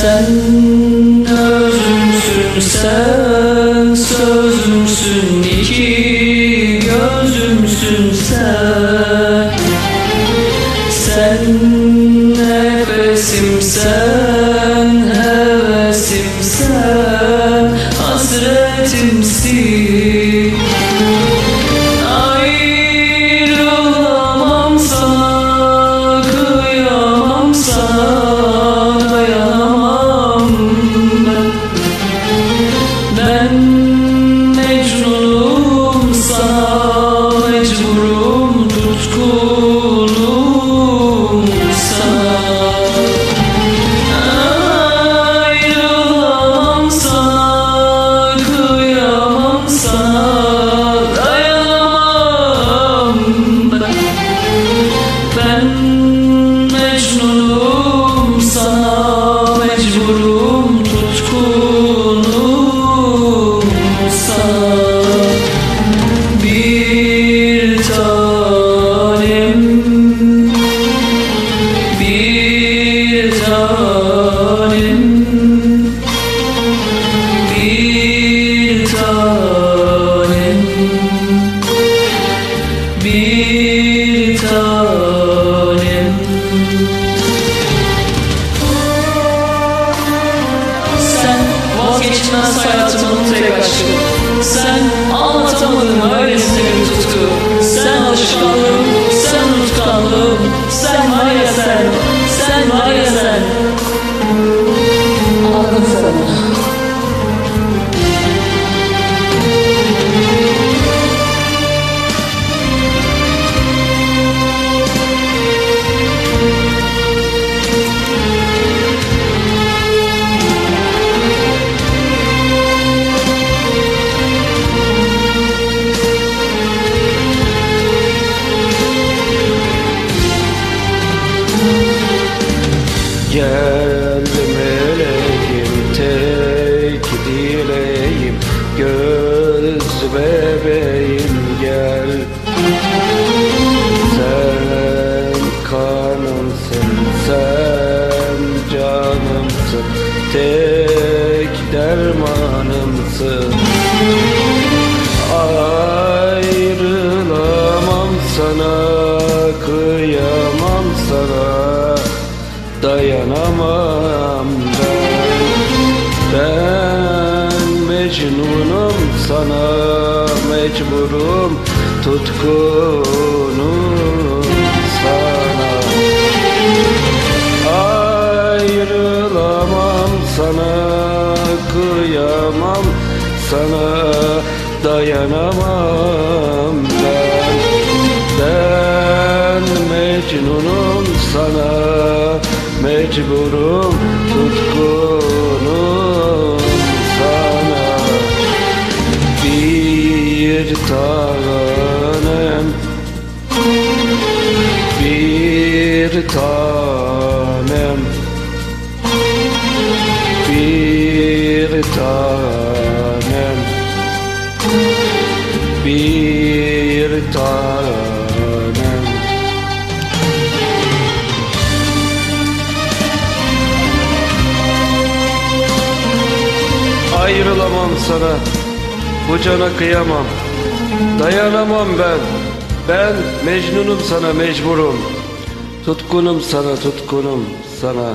Sen özümsün sen sözümsün iki gözümsün sen Bir tanem. Sen vazgeçilmez hayatımın Gel meleğim tek dileğim. Göz bebeğim gel. Sen kanımsın sen canımsın. Tek dermanımsın Dayanamam ben. Ben Mecnunum sana Mecburum tutkunum sana. Ayrılamam sana Kıyamam sana Dayanamam ben. Ben Mecnunum sana Mecburum tutkunum sana. Bir tanem Bir tanem Ayrılamam sana. Bu cana kıyamam. Dayanamam ben. Ben Mecnunum sana mecburum. Tutkunum sana tutkunum sana